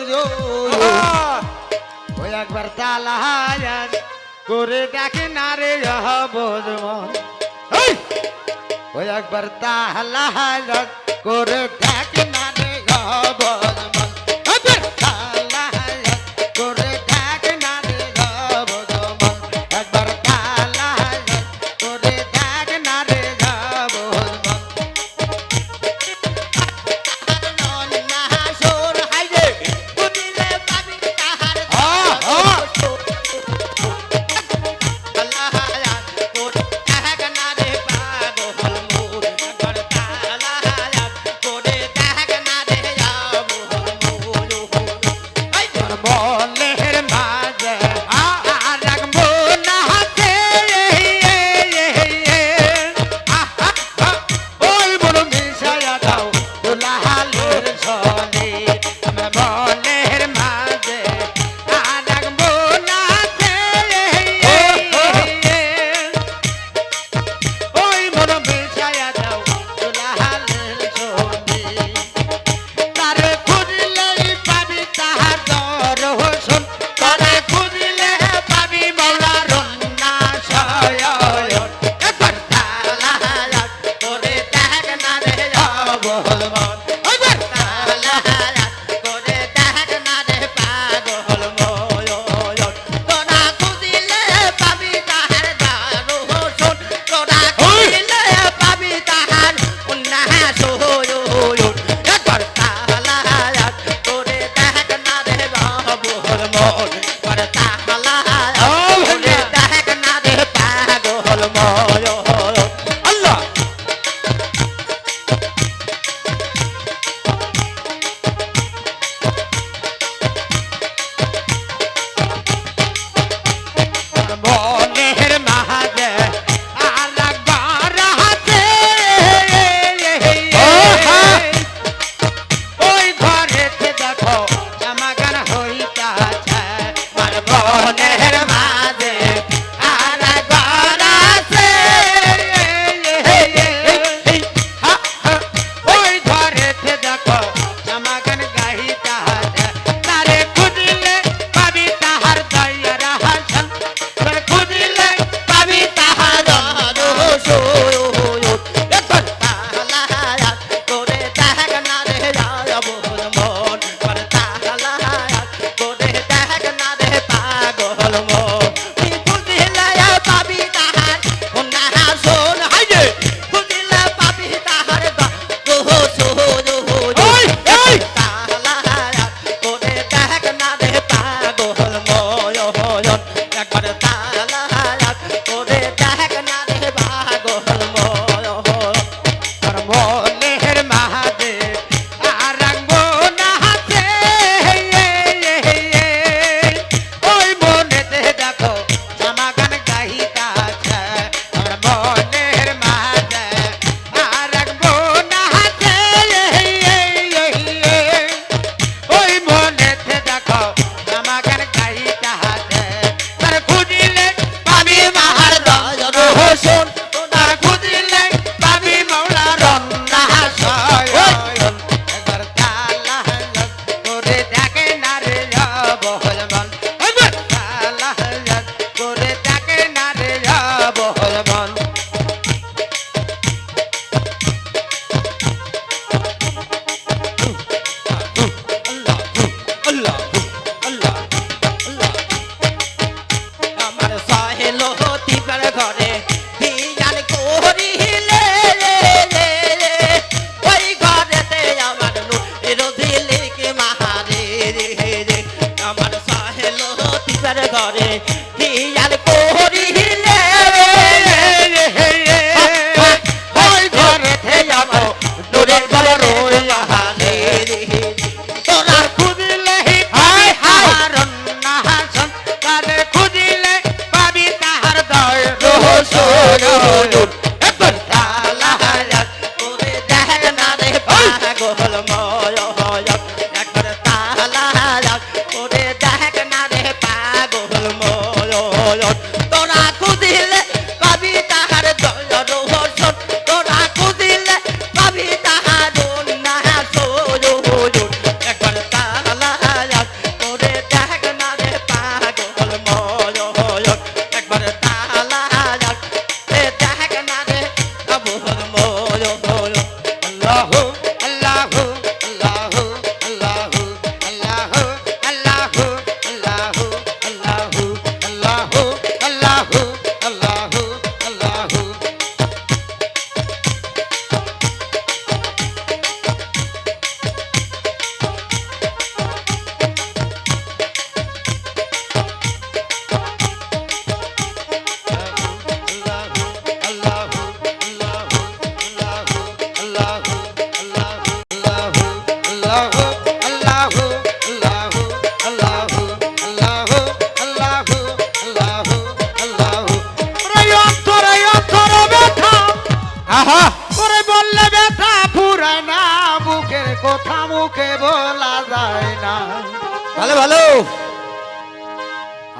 পুজো ওই একবার তালাহাজান করে দেখে না রে বোধমন ওই না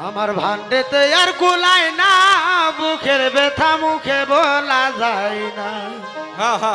আমার ভান্ডেতে আর কুলায় না বুকের ব্যথা মুখে বলা যায় না। হা হা।